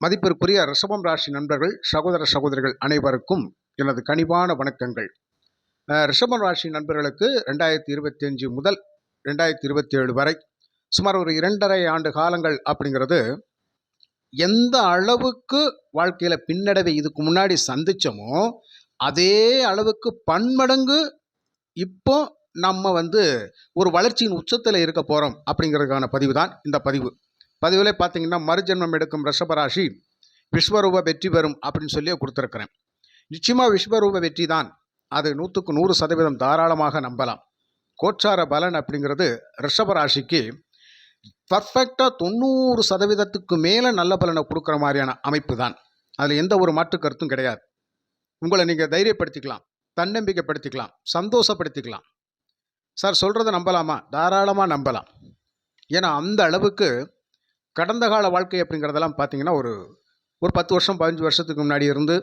மதிப்பிற்குரிய ரிஷபம் ராசி நண்பர்கள் சகோதர சகோதரிகள் அனைவருக்கும் எனது கனிவான வணக்கங்கள். ரிஷபம் ராசி நண்பர்களுக்கு ரெண்டாயிரத்தி இருபத்தி அஞ்சு முதல் ரெண்டாயிரத்தி இருபத்தி ஏழு வரை சுமார் ஒரு இரண்டரை ஆண்டு காலங்கள் அப்படிங்கிறது எந்த அளவுக்கு வாழ்க்கையில் பின்னடைவை இதுக்கு முன்னாடி சந்தித்தோமோ அதே அளவுக்கு பன்மடங்கு இப்போ நம்ம வந்து ஒரு வளர்ச்சியின் உச்சத்தில் இருக்க போகிறோம் அப்படிங்கிறதுக்கான பதிவு தான் இந்த பதிவு. பதிவில் பார்த்தீங்கன்னா மறுஜென்மம் எடுக்கும் ரிஷபராசி விஸ்வரூப வெற்றி பெறும் அப்படின்னு சொல்லியே கொடுத்துருக்குறேன். நிச்சயமாக விஸ்வரூப வெற்றி தான். அது நூற்றுக்கு நூறு சதவீதம் தாராளமாக நம்பலாம். கோச்சார பலன் அப்படிங்கிறது ரிஷபராசிக்கு பர்ஃபெக்டாக தொண்ணூறு சதவீதத்துக்கு மேலே நல்ல பலனை கொடுக்குற மாதிரியான அமைப்பு தான். அதில் எந்த ஒரு மாற்று கருத்தும் கிடையாது. உங்களை நீங்கள் தைரியப்படுத்திக்கலாம் தன்னம்பிக்கைப்படுத்திக்கலாம் சந்தோஷப்படுத்திக்கலாம். சார் சொல்கிறத நம்பலாமா? தாராளமாக நம்பலாம். ஏன்னா அந்த அளவுக்கு கடந்த கால வாழ்க்கை அப்படிங்கிறதெல்லாம் பார்த்தீங்கன்னா ஒரு ஒரு பத்து வருஷம் பதினஞ்சு வருஷத்துக்கு முன்னாடி இருந்து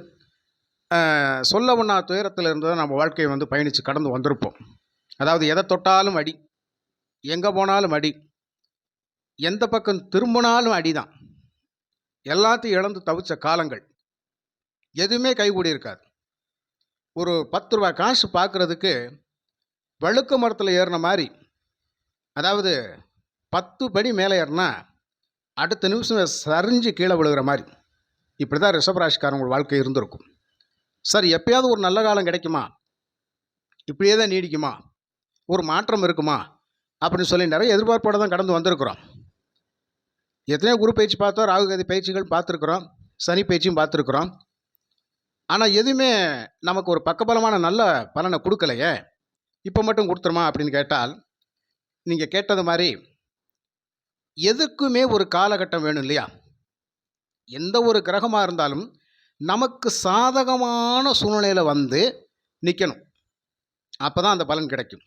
சொல்ல ஒன்றா துயரத்தில் இருந்து தான் நம்ம வாழ்க்கையை வந்து பயணித்து கடந்து வந்திருப்போம். அதாவது எதை தொட்டாலும் அடி எங்கே போனாலும் அடி எந்த பக்கம் திரும்பினாலும் அடி தான் எல்லாத்தையும் இழந்து தவிச்ச காலங்கள் எதுவுமே கைகூடி இருக்காது. ஒரு பத்து ரூபாய் காசு பார்க்குறதுக்கு வழுக்க மரத்தில் ஏறின மாதிரி அதாவது பத்து படி மேலே ஏறினா அடுத்த நிமிஷம் சரிஞ்சு கீழே விழுகிற மாதிரி. இப்படி தான் ரிஷபராசிக்காரங்க வாழ்க்கை இருந்திருக்கும். சார் எப்பயாவது ஒரு நல்ல காலம் கிடைக்குமா? இப்படியே தான் நீடிக்குமா? ஒரு மாற்றம் இருக்குமா? அப்படின்னு சொல்லி நிறைய எதிர்பார்ப்போடு தான் கடந்து வந்திருக்கிறோம். எத்தனையோ குரு பயிற்சி பார்த்தோம் ராகுகதி பயிற்சிகள் பார்த்துருக்குறோம் சனி பயிற்சியும் பார்த்துருக்குறோம். ஆனால் எதுவுமே நமக்கு ஒரு பக்கபலமான நல்ல பலனை கொடுக்கலையே. இப்போ மட்டும் கொடுத்துருமா அப்படின்னு கேட்டால் நீங்கள் கேட்டது மாதிரி எதுக்குமே ஒரு காலகட்டம் வேணும் இல்லையா? எந்த ஒரு கிரகமாக இருந்தாலும் நமக்கு சாதகமான சூழ்நிலையில் வந்து நிற்கணும் அப்போ தான் அந்த பலன் கிடைக்கும்.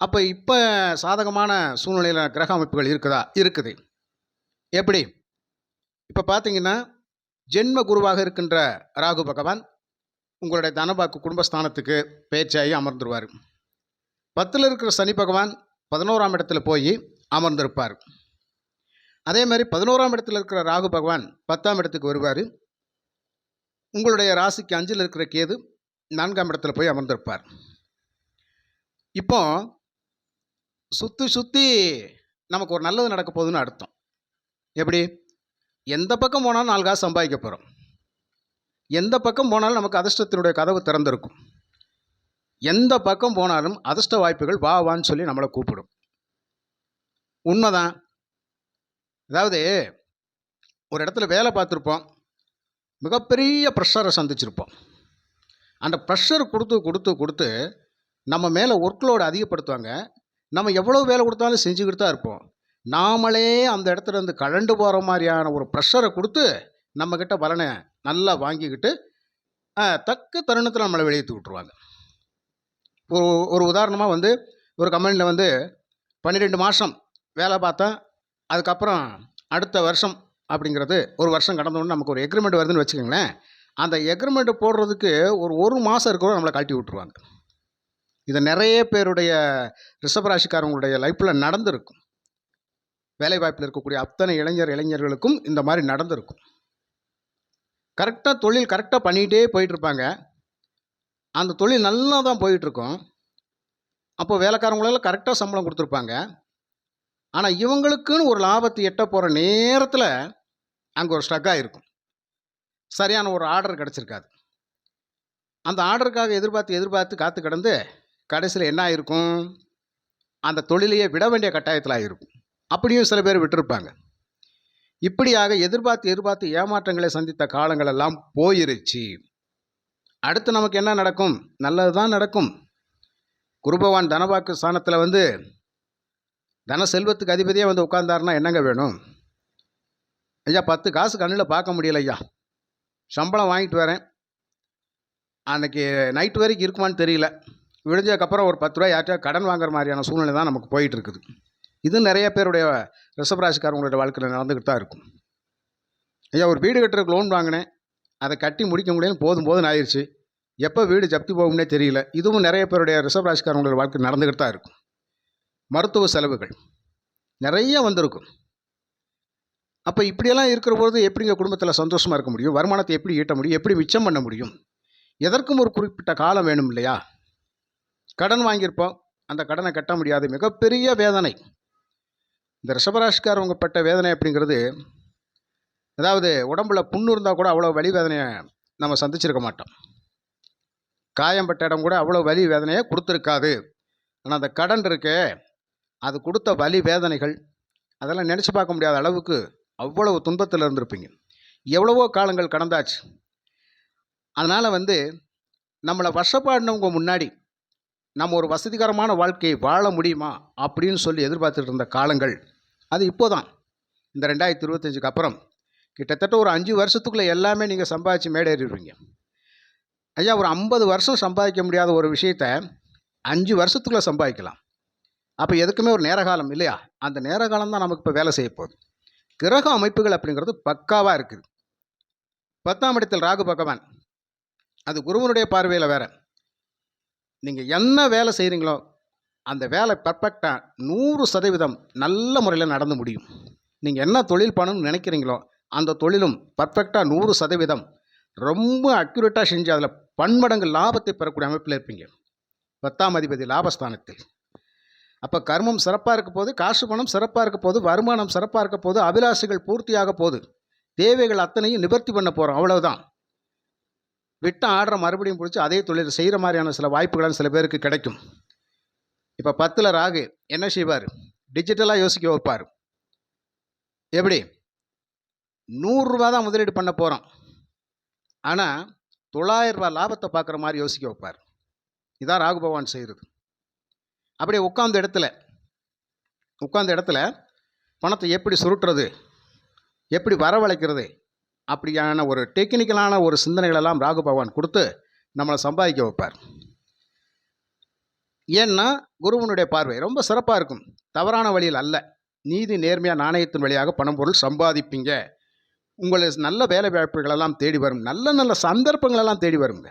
அப்போ இப்போ சாதகமான சூழ்நிலையில் கிரக அமைப்புகள் இருக்குதா? இருக்குது. எப்படி? இப்போ பார்த்தீங்கன்னா ஜென்ம குருவாக இருக்கின்ற ராகு பகவான் உங்களுடைய தனபாக்கு குடும்பஸ்தானத்துக்கு பேச்சாகி அமர்ந்துருவார். பத்தில் இருக்கிற சனி பகவான் பதினோராம் இடத்துல போய் அமர்ந்திருப்பார். அதே மாதிரி பதினோராம் இடத்தில் இருக்கிற ராகு பகவான் பத்தாம் இடத்துக்கு வருவார். உங்களுடைய ராசிக்கு அஞ்சில் இருக்கிற கேது நான்காம் இடத்துல போய் அமர்ந்திருப்பார். இப்போ சுற்றி சுற்றி நமக்கு ஒரு நல்லது நடக்க போகுதுன்னு அர்த்தம். எப்படி? எந்த பக்கம் போனாலும் நாலு காசு சம்பாதிக்க போகிறோம் எந்த பக்கம் போனாலும் நமக்கு அதிர்ஷ்டத்தினுடைய கதவு திறந்திருக்கும். எந்த பக்கம் போனாலும் அதிர்ஷ்ட வாய்ப்புகள் வா வான்னு சொல்லி நம்மளை கூப்பிடும். உண்மைதான். அதாவது ஒரு இடத்துல வேலை பார்த்துருப்போம். மிகப்பெரிய ப்ரெஷரை சந்திச்சிருப்போம். அந்த ப்ரெஷர் கொடுத்து கொடுத்து கொடுத்து நம்ம மேலே ஒர்க்லோடு அதிகப்படுத்துவாங்க. நம்ம எவ்வளோ வேலை கொடுத்தாலும் செஞ்சுக்கிட்டு தான் இருப்போம். நாமளே அந்த இடத்துல இருந்து கழண்டு போகிற மாதிரியான ஒரு ப்ரெஷரை கொடுத்து நம்மக்கிட்ட பலனை நல்லா வாங்கிக்கிட்டு தக்க தருணத்தில் நம்மளை வெளியேற்றி விட்ருவாங்க ஒரு ஒரு உதாரணமாக வந்து ஒரு கம்பெனியில் வந்து பன்னிரெண்டு மாதம் வேலை பார்த்தேன் அதுக்கப்புறம் அடுத்த வருஷம் அப்படிங்கிறது ஒரு வருஷம் கடந்தோடனே நமக்கு ஒரு எக்ரிமெண்ட் வருதுன்னு வச்சுக்கோங்களேன். அந்த எக்ரிமெண்ட் போடுறதுக்கு ஒரு ஒரு மாதம் இருக்கிறவங்க நம்மளை கழட்டி விட்ருவாங்க இது நிறைய பேருடைய ரிஷபராசிக்காரங்களுடைய லைஃப்பில் நடந்திருக்கும். வேலைவாய்ப்பில் இருக்கக்கூடிய அத்தனை இளைஞர் இளைஞர்களுக்கும் இந்த மாதிரி நடந்திருக்கும். கரெக்டாக தொழில் கரெக்டாக பண்ணிகிட்டே போயிட்டுருப்பாங்க. அந்த தொழில் நல்லா தான் போயிட்டுருக்கும். அப்போ வேலைக்காரங்களெல்லாம் கரெக்டாக சம்பளம் கொடுத்துருப்பாங்க. ஆனால் இவங்களுக்குன்னு ஒரு லாபத்தை எட்ட போகிற நேரத்தில் அங்கே ஒரு ஸ்ட்ரக்காக இருக்கும். சரியான ஒரு ஆர்டர் கிடச்சிருக்காது. அந்த ஆர்டருக்காக எதிர்பார்த்து எதிர்பார்த்து காத்து கிடந்து கடைசியில் என்ன ஆயிருக்கும்? அந்த தொழிலையே விட வேண்டிய கட்டாயத்தில் ஆகிருக்கும் அப்படியும் சில பேர் விட்டிருப்பாங்க. இப்படியாக எதிர்பார்த்து எதிர்பார்த்து ஏமாற்றங்களை சந்தித்த காலங்கள் எல்லாம் போயிருச்சு. அடுத்து நமக்கு என்ன நடக்கும்? நல்லது தான் நடக்கும். குருபவான் தனபாக்கு ஸ்தானத்தில் வந்து தன செல்வத்துக்கு அதிபதியே வந்து உட்கார்ந்தாருன்னா என்னங்க வேணும்? ஐயா பத்து காசு கண்ணில் பார்க்க முடியல ஐயா. சம்பளம் வாங்கிட்டு வரேன். அன்னைக்கு நைட்டு வரைக்கும் இருக்குமான்னு தெரியல. விடிஞ்சதுக்கப்புறம் ஒரு பத்து ரூபா யார்கிட்டயா கடன் வாங்குற மாதிரியான சூழ்நிலை தான் நமக்கு போயிட்டு இருக்குது இது நிறைய பேருடைய ரிஷபராசிக்காரங்களுடைய வாழ்க்கையில் நடந்துக்கிட்டு தான் இருக்கும். ஐயா ஒரு வீடு கட்டுறதுக்கு லோன் வாங்கினேன். அதை கட்டி முடிக்க முடியலன்னு போதும் போதும் ஆயிடுச்சு எப்போ வீடு ஜப்தி போகும்னே தெரியல. இதுவும் நிறைய பேருடைய ரிஷபராசிக்காரங்களுடைய வாழ்க்கை நடந்துக்கிட்டு தான் இருக்கும். மருத்துவ செலவுகள் நிறைய வந்திருக்கும். அப்போ இப்படியெல்லாம் இருக்கிற போது எப்படிங்க குடும்பத்தில் சந்தோஷமாக இருக்க முடியும்? வருமானத்தை எப்படி ஈட்ட முடியும்? எப்படி மிச்சம் பண்ண முடியும்? எதற்கும் ஒரு குறிப்பிட்ட காலம் வேணும் இல்லையா? கடன் வாங்கியிருப்போம். அந்த கடனை கட்ட முடியாது. மிகப்பெரிய வேதனை. இந்த ரிஷபராசிக்காரவங்க பட்ட வேதனை அப்படிங்கிறது அதாவது உடம்புல புண்ணு இருந்தால் கூட அவ்வளோ வலி வேதனையை நம்ம சந்திச்சிருக்க மாட்டோம். காயம் பட்ட இடம் கூட அவ்வளோ வலி வேதனையை கொடுத்துருக்காது. ஆனால் அந்த கடன் இருக்கே அது கொடுத்த வலி வேதனைகள் அதெல்லாம் நினச்சி பார்க்க முடியாத அளவுக்கு அவ்வளவு துன்பத்தில் இருந்திருப்பீங்க. எவ்வளவோ காலங்கள் கடந்தாச்சு. அதனால் வந்து நம்மளை வசப்பாடினவங்க முன்னாடி நம்ம ஒரு வசதிகரமான வாழ்க்கையை வாழ முடியுமா அப்படின்னு சொல்லி எதிர்பார்த்துட்டு இருந்த காலங்கள் அது இப்போதான். இந்த ரெண்டாயிரத்தி இருபத்தஞ்சுக்கு அப்புறம் கிட்டத்தட்ட ஒரு அஞ்சு வருஷத்துக்குள்ளே எல்லாமே நீங்கள் சம்பாதிச்சு மேடேறிடுவீங்க ஐயா ஒரு ஐம்பது வருஷம் சம்பாதிக்க முடியாத ஒரு விஷயத்த அஞ்சு வருஷத்துக்குள்ளே சம்பாதிக்கலாம். அப்போ எதுக்குமே ஒரு நேரகாலம் இல்லையா? அந்த நேரகாலம் தான் நமக்கு இப்போ வேலை செய்ய போகுது. கிரக அமைப்புகள் அப்படிங்கிறது பக்காவாக இருக்குது. பத்தாம் இடத்தில் ராகு பகவான். அது குருவனுடைய பார்வையில் வேற. நீங்கள் என்ன வேலை செய்கிறீங்களோ அந்த வேலை பர்ஃபெக்டாக நூறு சதவீதம் நல்ல முறையில் நடந்து முடியும். நீங்கள் என்ன தொழில் பண்ணணும்னு நினைக்கிறீங்களோ அந்த தொழிலும் பர்ஃபெக்டாக நூறு சதவீதம். ரொம்ப அக்யூரேட்டாக செஞ்சு அதில் பன்மடங்கு லாபத்தை பெறக்கூடிய அமைப்பில் இருப்பீங்க. பத்தாம் அதிபதி லாபஸ்தானத்தில். அப்போ கர்மம் சிறப்பாக இருக்க போது காசு பணம் சிறப்பாக இருக்க போது வருமானம் சிறப்பாக இருக்க போது அபிலாஷைகள் பூர்த்தியாக போகுது. தேவைகள் அத்தனையும் நிவர்த்தி பண்ண போகிறோம் அவ்வளோதான் விட்டு ஆடுற மறுபடியும் பிடிச்சி அதே தொழில் செய்கிற மாதிரியான சில வாய்ப்புகளும் சில பேருக்கு கிடைக்கும். இப்போ பத்தில் ராகு என்ன செய்வார்? டிஜிட்டலாக யோசிக்க வைப்பார். எப்படி? நூறுரூவா தான் முதலீடு பண்ண போகிறோம் ஆனால் தொள்ளாயிரம் ரூபாய் லாபத்தை பார்க்குற மாதிரி யோசிக்க வைப்பார். இதான் ராகு பகவான் செய்கிறது அப்படியே உட்காந்த இடத்துல உட்காந்த இடத்துல பணத்தை எப்படி சுருட்டுறது எப்படி வரவழைக்கிறது அப்படியான ஒரு டெக்னிக்கலான ஒரு சிந்தனைகளெல்லாம் ராகு பகவான் கொடுத்து நம்மளை சம்பாதிக்க வைப்பார். ஏன்னா குருவனுடைய பார்வை ரொம்ப சிறப்பாக இருக்கும். தவறான வழியில் அல்ல. நீதி நேர்மையாக நாணயத்தின் வழியாக பணம் பொருள் சம்பாதிப்பீங்க. உங்களை நல்ல வேலை வாய்ப்புகளெல்லாம் தேடி வரும். நல்ல நல்ல சந்தர்ப்பங்களெல்லாம் தேடி வருங்க.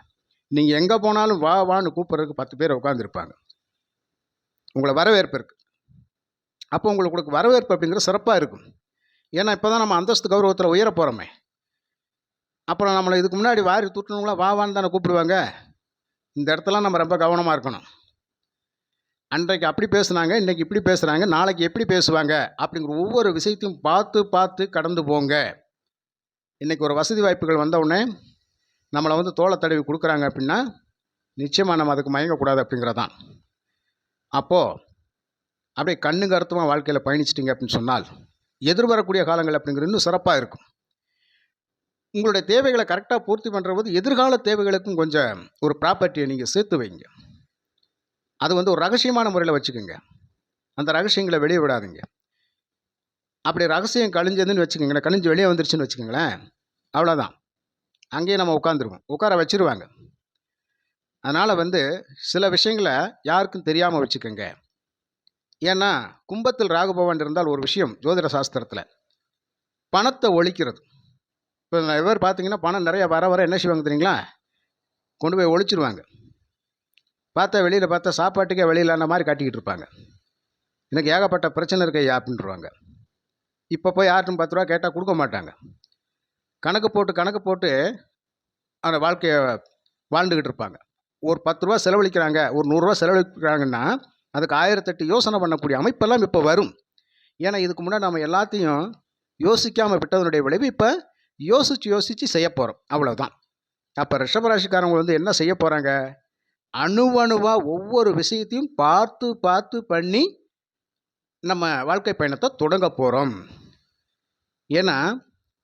நீங்கள் எங்கே போனாலும் வா வான்னு கூப்பிட்றதுக்கு பத்து பேர் உட்காந்துருப்பாங்க உங்களை வரவேற்பு இருக்குது அப்போ உங்களுக்கு வரவேற்பு அப்படிங்கிறது சிறப்பாக இருக்கும். ஏன்னா இப்போ தான் நம்ம அந்தஸ்து கௌரவத்தில் உயர போகிறோமே அப்புறம் நம்மளை இதுக்கு முன்னாடி வாரி தூட்டினவங்களா வாவான்னு தானே கூப்பிடுவாங்க. இந்த இடத்துல நம்ம ரொம்ப கவனமாக இருக்கணும். அன்றைக்கு அப்படி பேசுனாங்க இன்றைக்கி இப்படி பேசுகிறாங்க நாளைக்கு எப்படி பேசுவாங்க அப்படிங்கிற ஒவ்வொரு விஷயத்தையும் பார்த்து பார்த்து கடந்து போங்க. இன்றைக்கி ஒரு வசதி வாய்ப்புகள் வந்தவுடனே நம்மளை வந்து தோலை தடவி கொடுக்குறாங்க அப்படின்னா நிச்சயமாக நம்ம அதுக்கு மயங்கக்கூடாது அப்படிங்கிறதான். அப்போது அப்படியே கண்ணு கருத்துமாக வாழ்க்கையில் பயணிச்சிட்டிங்க அப்படின்னு சொன்னால் எதிர்வரக்கூடிய காலங்கள் அப்படிங்கிறது இன்னும் சிறப்பாக இருக்கும். உங்களுடைய தேவைகளை கரெக்டாக பூர்த்தி பண்ணுற போது எதிர்கால தேவைகளுக்கும் கொஞ்சம் ஒரு ப்ராப்பர்ட்டியை நீங்கள் சேர்த்து வைங்க. அது வந்து ஒரு ரகசியமான முறையில் வச்சுக்கோங்க. அந்த ரகசியங்களை வெளியே விடாதீங்க. அப்படி ரகசியம் கழிஞ்சதுன்னு வச்சுக்கோங்களேன் கழிஞ்சு வெளியே வந்துருச்சுன்னு வச்சுக்கோங்களேன் அவ்வளோதான் அங்கேயே நம்ம உட்காந்துருவோம் உட்கார வச்சிருவாங்க. அதனால் வந்து சில விஷயங்களை யாருக்கும் தெரியாமல் வச்சுக்கோங்க. ஏன்னா கும்பத்தில் ராகுபவன் இருந்தால் ஒரு விஷயம் ஜோதிட சாஸ்திரத்தில். பணத்தை ஒழிக்கிறது. இப்போ இவர் பார்த்தீங்கன்னா பணம் நிறைய வர வர என்ன செய்வாங்க தெரியுங்களா? கொண்டு போய் ஒழிச்சிருவாங்க. பார்த்தா வெளியில் பார்த்தா சாப்பாட்டுக்கே வெளியிலான மாதிரி காட்டிக்கிட்டு இருப்பாங்க. எனக்கு ஏகப்பட்ட பிரச்சனை இருக்கு ஐயா அப்படின்றவாங்க. இப்போ போய் யார்ட்டும் பத்து ரூபா கேட்டால் கொடுக்க மாட்டாங்க. கணக்கு போட்டு கணக்கு போட்டு அந்த வாழ்க்கையை வாழ்ந்துக்கிட்டு இருப்பாங்க. ஒரு பத்து ரூபா செலவழிக்கிறாங்க ஒரு நூறுரூவா செலவழிக்கிறாங்கன்னா அதுக்கு ஆயிரத்தெட்டு யோசனை பண்ணக்கூடிய அமைப்பெல்லாம் இப்போ வரும். ஏன்னா இதுக்கு முன்னாடி நம்ம எல்லாத்தையும் யோசிக்காமல் விட்டதனுடைய விளைவு இப்போ யோசித்து யோசித்து செய்ய போகிறோம் அவ்வளோதான் அப்போ ரிஷபராசிக்காரங்க வந்து என்ன செய்ய போகிறாங்க அணுவணுவாக ஒவ்வொரு விஷயத்தையும் பார்த்து பார்த்து பண்ணி நம்ம வாழ்க்கை பயணத்தை தொடங்க போகிறோம் ஏன்னா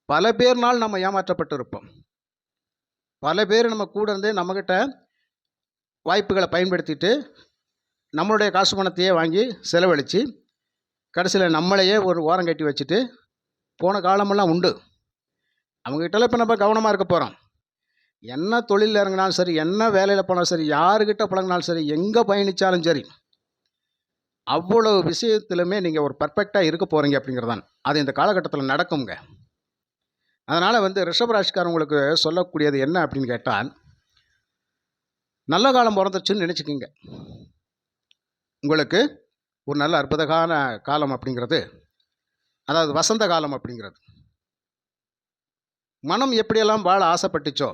பல பேர்னால் நம்ம ஏமாற்றப்பட்டு இருப்போம் பல பேர் நம்ம கூட இருந்தே நம்மக்கிட்ட வாய்ப்புகளை பயன்படுத்திட்டு நம்மளுடைய காசு பணத்தையே வாங்கி செலவழித்து கடைசியில் நம்மளையே ஒரு ஓரம் கட்டி வச்சுட்டு போன காலமெல்லாம் உண்டு. அவங்ககிட்டலாம் இப்போ நம்ம கவனமாக இருக்க போகிறோம் என்ன தொழிலில் இறங்கினாலும் சரி என்ன வேலையில் போனாலும் சரி யாருக்கிட்ட பழங்கினாலும் சரி எங்கே பயணித்தாலும் சரி அவ்வளோ விஷயத்துலையுமே நீங்கள் ஒரு பர்ஃபெக்டாக இருக்க போகிறீங்க அப்படிங்கிறதான் அது இந்த காலகட்டத்தில் நடக்குங்க அதனால் வந்து ரிஷபராசிக்காரவங்களுக்கு சொல்லக்கூடியது என்ன அப்படின்னு கேட்டால் நல்ல காலம் பிறந்துச்சுன்னு நினச்சிக்கிங்க. உங்களுக்கு ஒரு நல்ல அற்புதமான காலம் அப்படிங்கிறது அதாவது வசந்த காலம் அப்படிங்கிறது. மனம் எப்படியெல்லாம் வாழ ஆசைப்பட்டுச்சோ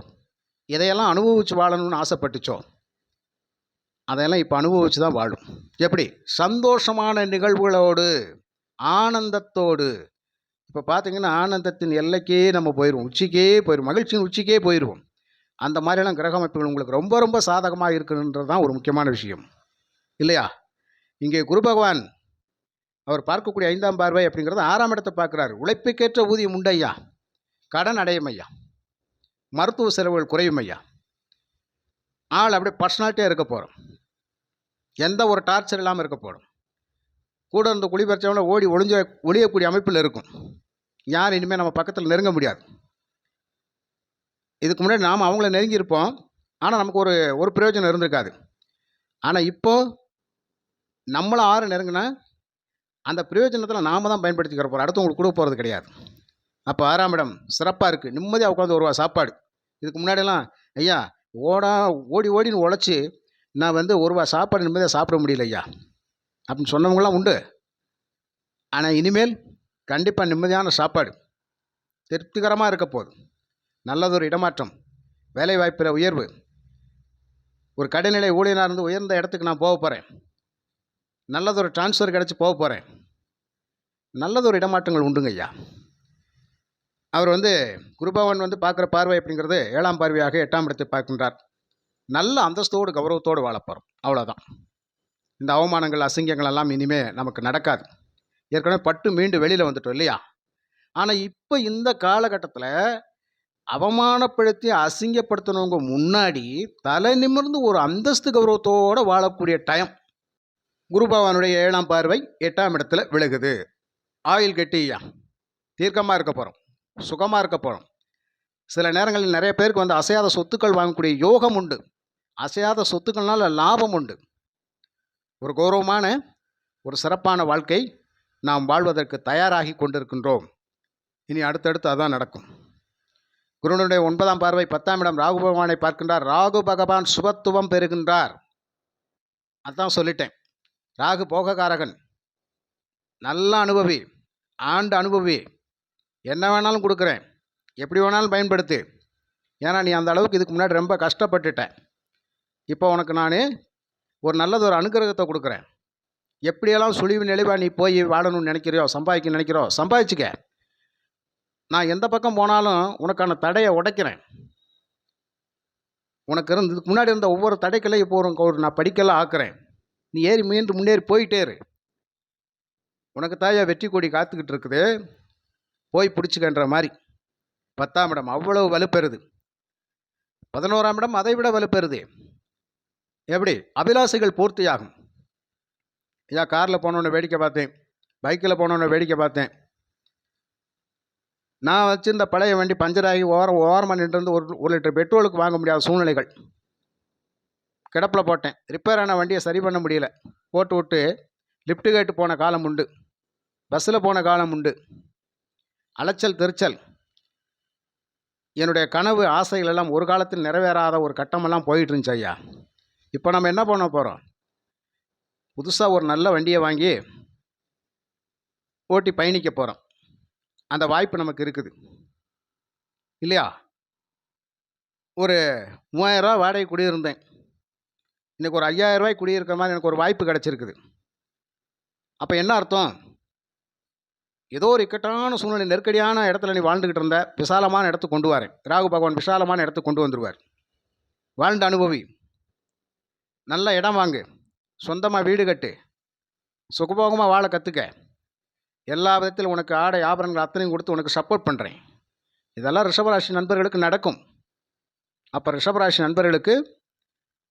இதையெல்லாம் அனுபவித்து வாழணும்னு ஆசைப்பட்டுச்சோ அதையெல்லாம் இப்போ அனுபவித்து தான் வாழும். எப்படி? சந்தோஷமான நிகழ்வுகளோடு ஆனந்தத்தோடு. இப்போ பார்த்தீங்கன்னா ஆனந்தத்தின் எல்லைக்கே நம்ம போயிடுவோம் உச்சிக்கே போயிடுவோம் மகிழ்ச்சியின் உச்சிக்கே போயிடுவோம் அந்த மாதிரியெல்லாம் கிரக அமைப்புகள் உங்களுக்கு ரொம்ப ரொம்ப சாதகமாக இருக்குன்றது தான் ஒரு முக்கியமான விஷயம். இல்லையா? இங்கே குரு பகவான் அவர் பார்க்கக்கூடிய ஐந்தாம் பார்வை அப்படிங்கிறது ஆறாம் இடத்தை பார்க்குறாரு. உழைப்புக்கேற்ற ஊதியம் உண்டு ஐயா. கடன் அடையும் ஐயா. மருத்துவ செலவுகள் குறையும் ஐயா. ஆள் அப்படியே பர்சனாலிட்டியாக இருக்க போகிறோம் எந்த ஒரு டார்ச்சர் இல்லாமல் இருக்க போகிறோம் கூட இருந்த குழி பறிச்சவன ஓடி ஒளிஞ்ச ஒளியக்கூடிய அமைப்பில் இருக்கும். யார் இனிமேல் நம்ம பக்கத்தில் நெருங்க முடியாது. இதுக்கு முன்னாடி நாம் அவங்கள நெருங்கியிருப்போம். ஆனால் நமக்கு ஒரு ஒரு பிரயோஜனம் இருந்திருக்காது. ஆனால் இப்போது நம்மளை ஆறு நெருங்கினா அந்த பிரயோஜனத்தில் நாம தான் பயன்படுத்திக்கிற போகிறோம் அடுத்தவங்களுக்கு கொடுக்க போகிறது கிடையாது. அப்போ ஆறாம் இடம் சிறப்பாக இருக்குது நிம்மதியாக உட்காந்து ஒருவா சாப்பாடு. இதுக்கு முன்னாடியெல்லாம் ஐயா ஓடா ஓடி ஓடின்னு உழைச்சி நான் வந்து ஒரு ரூபா சாப்பாடு நிம்மதியாக சாப்பிட முடியல ஐயா. அப்படின்னு சொன்னவங்களாம் உண்டு. ஆனால் இனிமேல் கண்டிப்பாக நிம்மதியான சாப்பாடு திருப்திகரமாக இருக்க போகுது. நல்லதொரு இடமாற்றம் வேலைவாய்ப்பில் உயர்வு. ஒரு கடைநிலை ஊழியனாக இருந்து உயர்ந்த இடத்துக்கு நான் போக போகிறேன் நல்லதொரு டிரான்ஸ்ஃபர் கிடச்சி போக போகிறேன் நல்லதொரு இடமாற்றங்கள் உண்டுங்க ஐயா. அவர் வந்து குருபவன் வந்து பார்க்குற பார்வை அப்படிங்கிறது ஏழாம் பார்வையாக எட்டாம் இடத்தை பார்க்கின்றார். நல்ல அந்தஸ்தோடு கௌரவத்தோடு வாழப்போகிறோம் அவ்வளோதான் இந்த அவமானங்கள் அசிங்கங்கள் எல்லாம் இனிமேல் நமக்கு நடக்காது. ஏற்கனவே பட்டு மீண்டு வெளியில் வந்துட்டோம் இல்லையா? ஆனால் இப்போ இந்த காலகட்டத்தில் அவமானப்படுத்தி அசிங்கப்படுத்தினவங்க முன்னாடி தலை நிமிர்ந்து ஒரு அந்தஸ்து கௌரவத்தோடு வாழக்கூடிய டைம் குரு பகவானுடைய ஏழாம் பார்வை எட்டாம் இடத்துல விலகுது ஆயில் கெட்டியா தீர்க்கமாக இருக்க போகிறோம் சுகமாக இருக்க போகிறோம் சில நேரங்களில் நிறைய பேருக்கு வந்து அசையாத சொத்துக்கள் வாங்கக்கூடிய யோகம் உண்டு. அசையாத சொத்துக்கள்னால லாபம் உண்டு. ஒரு கௌரவமான ஒரு சிறப்பான வாழ்க்கை நாம் வாழ்வதற்கு தயாராகி கொண்டிருக்கின்றோம். இனி அடுத்தடுத்து அதான் நடக்கும். குருனுடைய ஒன்பதாம் பார்வை பத்தாம் இடம் ராகு பகவானை பார்க்கின்றார். ராகு பகவான் சுபத்துவம் பெறுகின்றார். அதான் சொல்லிட்டேன். ராகு போகக்காரகன். நல்ல அனுபவி. ஆண்டு அனுபவி. என்ன வேணாலும் கொடுக்குறேன். எப்படி வேணாலும் பயன்படுத்து. ஏன்னா நீ அந்த அளவுக்கு இதுக்கு முன்னாடி ரொம்ப கஷ்டப்பட்டுட்ட இப்போ உனக்கு நான் ஒரு நல்லது ஒரு அனுகிரகத்தை கொடுக்குறேன். எப்படியெல்லாம் சுழிவு நெளிவாக நீ போய் வாழணும்னு நினைக்கிறியோ சம்பாதிக்க நினைக்கிறோ சம்பாதிச்சுக்க. நான் எந்த பக்கம் போனாலும் உனக்கான தடையை உடைக்கிறேன். உனக்கு இருந்து இதுக்கு முன்னாடி இருந்த ஒவ்வொரு தடைக்கெல்லாம் இப்போ ஒரு ஒரு நான் படிக்கலாம் ஆக்குறேன். நீ ஏறி மீண்டு முன்னேறி போயிட்டே இரு. உனக்கு தாயா வெற்றி கொடி காத்துக்கிட்டு இருக்குது. போய் பிடிச்சிக்கன்ற மாதிரி. பத்தாம் இடம் அவ்வளவு வலுப்பெறுது. பதினோராம் இடம் அதை விட வலுப்பெறுது. எப்படி? அபிலாசைகள் பூர்த்தியாகும். ஐயா காரில் போனோன்னு வேடிக்கை பார்த்தேன். பைக்கில் போனோன்னு வேடிக்கை பார்த்தேன். நான் வச்சுருந்த பழைய வண்டி பஞ்சராகி ஓரம் ஓரமாக நின்றுருந்து ஒரு ஒரு லிட்டர் பெட்ரோலுக்கு வாங்க முடியாத சூழ்நிலைகள். கிடப்பில் போட்டேன். ரிப்பேர் ஆன வண்டியை சரி பண்ண முடியல. போட்டு விட்டு லிஃப்ட்டு கேட்டு போன காலம் உண்டு. பஸ்ஸில் போன காலம் உண்டு. அலைச்சல் திருச்சல். என்னுடைய கனவு ஆசைகள் எல்லாம் ஒரு காலத்தில் நிறைவேறாத ஒரு கட்டமெல்லாம் போயிட்டு இருந்துச்சு ஐயா. இப்போ நம்ம என்ன பண்ண போகிறோம் புதுசாக ஒரு நல்ல வண்டியை வாங்கி ஓட்டி பயணிக்க போகிறோம் அந்த வாய்ப்பு நமக்கு இருக்குது. இல்லையா? ஒரு மூவாயிரரூவா வாடகை குடியிருந்தேன். இன்றைக்கி ஒரு ஐயாயிரரூவாய் குடியிருக்கிற மாதிரி எனக்கு ஒரு வாய்ப்பு கிடச்சிருக்குது. அப்போ என்ன அர்த்தம்? ஏதோ ஒரு இக்கட்டான சூழ்நிலை நெருக்கடியான இடத்துல நீ வாழ்ந்துக்கிட்டு இருந்த விசாலமான இடத்துக்கு கொண்டு வரேன். ராகு பகவான் விசாலமான இடத்துக்கு கொண்டு வந்துடுவார் வாழ்ந்த அனுபவி. நல்ல இடம் வாங்கு. சொந்தமாக வீடு கட்டு. சுகபோகமாக வாழ கற்றுக்க எல்லா விதத்திலும் உனக்கு ஆடை ஆபரணங்கள் அத்தனையும் கொடுத்து உனக்கு சப்போர்ட் பண்ணுறேன் இதெல்லாம் ரிஷபராசி நண்பர்களுக்கு நடக்கும். அப்போ ரிஷபராசி நண்பர்களுக்கு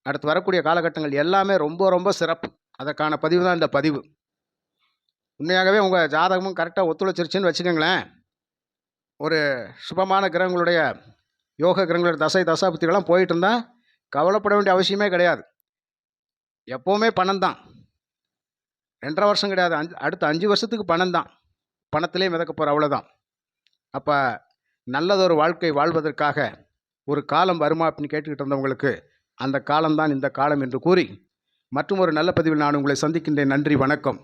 அடுத்து வரக்கூடிய காலகட்டங்கள் எல்லாமே ரொம்ப ரொம்ப சிறப்பு. அதற்கான பதிவு தான் இந்த பதிவு. உண்மையாகவே உங்கள் ஜாதகமும் கரெக்டாக ஒத்துழைச்சிருச்சுன்னு வச்சுக்கோங்களேன். ஒரு சுபமான கிரகங்களுடைய யோக கிரகங்களுடைய தசை தசாபுத்திகள்லாம் போயிட்டு இருந்தால் கவலைப்பட வேண்டிய அவசியமே கிடையாது. எப்போவுமே பணம் தான் ரெண்டரை வருஷம் கிடையாது. அஞ்சு அடுத்த அஞ்சு வருஷத்துக்கு பணம் தான். பணத்திலே மிதக்க போகிற அவ்வளோதான் அப்போ நல்லதொரு வாழ்க்கை வாழ்வதற்காக ஒரு காலம் வருமா அப்படின்னு கேட்டுக்கிட்டு இருந்தவங்களுக்கு அந்த காலம்தான் இந்த காலம் என்று கூறி மற்றும் ஒரு நல்ல பதிவில் நான் உங்களை சந்திக்கின்றேன். நன்றி வணக்கம்.